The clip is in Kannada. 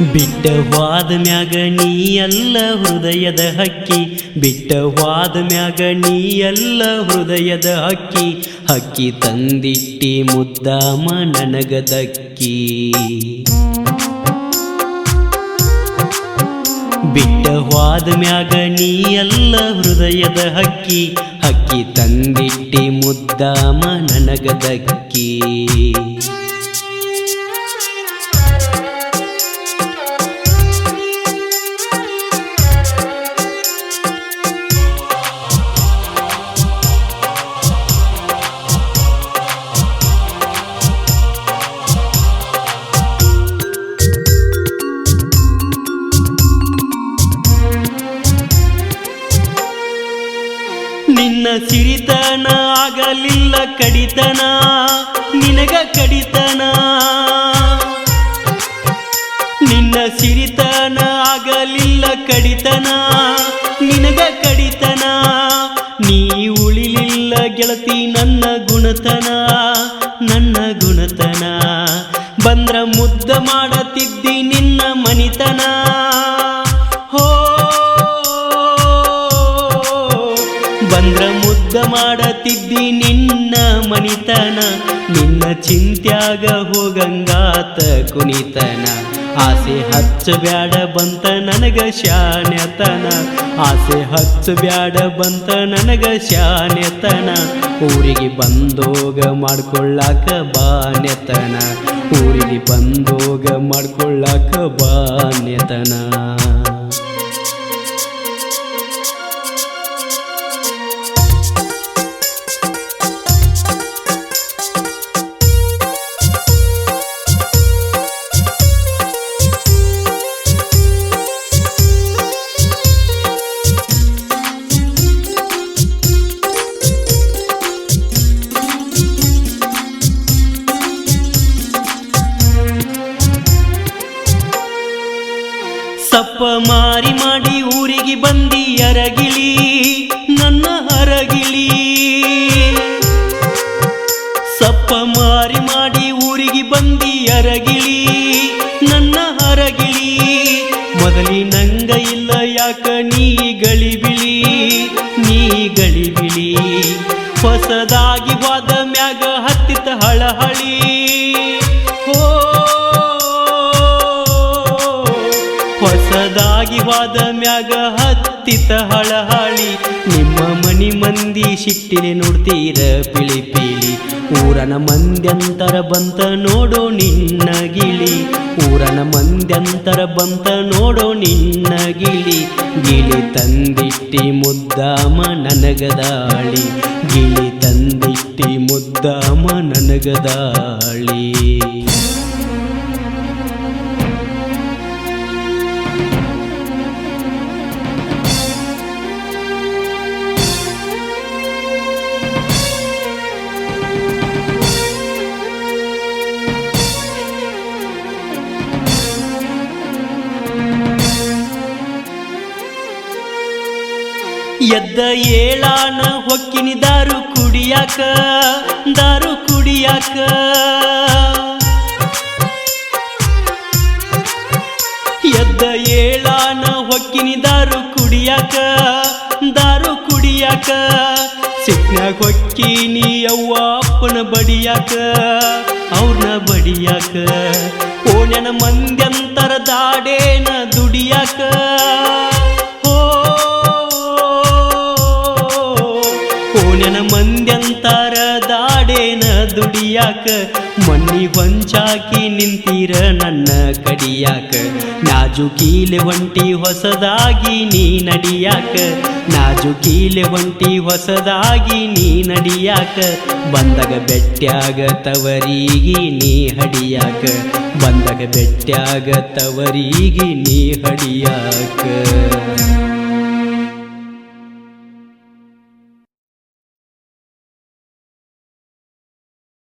ಹೋದ ಮ್ಯಾಗ ನೀ ಎಲ್ಲ ಹೃದಯದ ಹಕ್ಕಿ. ಬಿಟ್ಟ ವಾದ ಮ್ಯಾಗ ನೀ ಎಲ್ಲ ಹೃದಯದ ಹಕ್ಕಿ. ಹಕ್ಕಿ ತಂದಿಟ್ಟಿ ಮುದ್ದಾಮ ನನಗದಕ್ಕಿ ಬಿಟ್ಟ ವಾದ ಮ್ಯಾಗ ನೀ ಎಲ್ಲ ಹೃದಯದ ಹಕ್ಕಿ. ಹಕ್ಕಿ ತಂದಿಟ್ಟಿ ಮುದ್ದಾಮ ನನಗದಕ್ಕಿ ನಿನ್ನ ಸಿರಿತನ ಆಗಲಿಲ್ಲ ಕಡಿತನ, ನಿನಗ ಕಡಿತನ. ನಿನ್ನ ಸಿರಿತನ ಆಗಲಿಲ್ಲ ಕಡಿತನ, ನಿನಗ ಕಡಿತನ. ನೀ ಉಳಿಲಿಲ್ಲ ಗೆಳತಿ, ನನ್ನ ಗುಣತನ ನನ್ನ ಗುಣತನ. ಬಂದ್ರ ಮುದ್ದ ಮಾಡತಿದ್ದಿ ನಿನ್ನ ಮನಿತನ. ಬಂದ್ರ ಮುದ್ದ ಮಾಡತಿದ್ದಿ ನಿನ್ನ ಮನಿತನ. ನಿನ್ನ ಚಿಂತ್ಯಾಗ ಹೋಗಂಗಾತ ಕುಣಿತನ. ಆಸೆ ಹಚ್ಚ ಬ್ಯಾಡ ಬಂತ ನನಗ ಶಾನ್ಯತನ. ಆಸೆ ಹಚ್ಚ ಬ್ಯಾಡ ಬಂತ ನನಗ ಶಾನ್ಯತನ. ಊರಿಗೆ ಬಂದೋಗ ಮಾಡ್ಕೊಳ್ಳಾಕ ಬಾನ್ಯತನ. ಊರಿಗೆ ಬಂದೋಗ ಮಾಡ್ಕೊಳ್ಳಾಕ ಬಾನ್ಯತನ. ಸಪ್ಪ ಮಾರಿ ಮಾಡಿ ಊರಿಗೆ ಬಂದಿ ಅರಗಿಳಿ, ನನ್ನ ಅರಗಿಳಿ. ಸಪ್ಪ ಮಾರಿ ಮಾಡಿ ಊರಿಗೆ ಬಂದಿ ಅರಗಿಳಿ, ನನ್ನ ಅರಗಿಳಿ. ಮೊದಲಿ ನಂಗ ಇಲ್ಲ ಯಾಕ ನೀ ಗಳಿಬಿಳಿ ನೀ ಗಳಿಬಿಳಿ. ಹೊಸದಾಗಿ ವಾದ ಮ್ಯಾಗ ಹತ್ತಿತ ಹಳಹಳಿ. ಹೊಸದಾಗಿ ವಾದ ಮ್ಯಾಗ ಹತ್ತಿತ ಹಳಹಳಿ. ನಿಮ್ಮ ಮನಿ ಮಂದಿ ಸಿಟ್ಟಿನೇ ನೋಡ್ತೀರ ಪಿಳಿ ಪಿಳಿ ಊರನ ಮಂದ್ಯಂತರ ಬಂತ ನೋಡೋ ನಿನ್ನ ಗಿಳಿ. ಊರನ ಮಂದ್ಯಂತರ ಬಂತ ನೋಡೋ ನಿನ್ನ ಗಿಳಿ. ಗಿಳಿ ತಂದಿಟ್ಟಿ ಮುದ್ದಾಮ ನನಗದಾಳಿ ಗಿಳಿ ತಂದಿಟ್ಟಿ ಮುದ್ದಾಮ ನನಗದಾಳಿ ಎದ್ದ ಏಳಾನ ಹೊಕ್ಕಿನಿ ದಾರು ಕುಡಿಯಾಕ ದಾರು ಕುಡಿಯಾಕ. ಎದ್ದ ಏಳಾನ ಹೊಕ್ಕಿನಿ ದಾರು ಕುಡಿಯಾಕ ದಾರು ಕುಡಿಯಾಕ. ಸಿಟ್ನಾಗ ಹೊಕ್ಕಿನಿ ಅವ್ವ ಅಪ್ಪನ ಬಡಿಯಾಕ ಅವ್ರನ್ನ ಬಡಿಯಾಕ. ಓಣ್ಯನ ಮಂದ್ಯಂತರ ದಾಡೇನ ದುಡಿಯಾಕ. ದುಡಿಯಾಕ ಮಣ್ಣಿ ಹೊಂಚಾಕಿ ನಿಂತೀರ ನನ್ನ ಕಡಿಯಾಕ? ನಾಜುಕೀಲೆ ಒಂಟಿ ಹೊಸದಾಗಿ ನೀ ನಡಿಯಾಕ? ನಾಜುಕೀಲೆ ಒಂಟಿ ಹೊಸದಾಗಿ ನೀ ನಡಿಯಾಕ? ಬಂದಾಗ ಬೆಟ್ಟ್ಯಾಗ ತವರಿಗಿ ನೀ ಹಡಿಯಾಕ? ಬಂದಾಗ ಬೆಟ್ಟ್ಯಾಗ ತವರಿಗಿ ನೀ ಹಡಿಯಾಕ?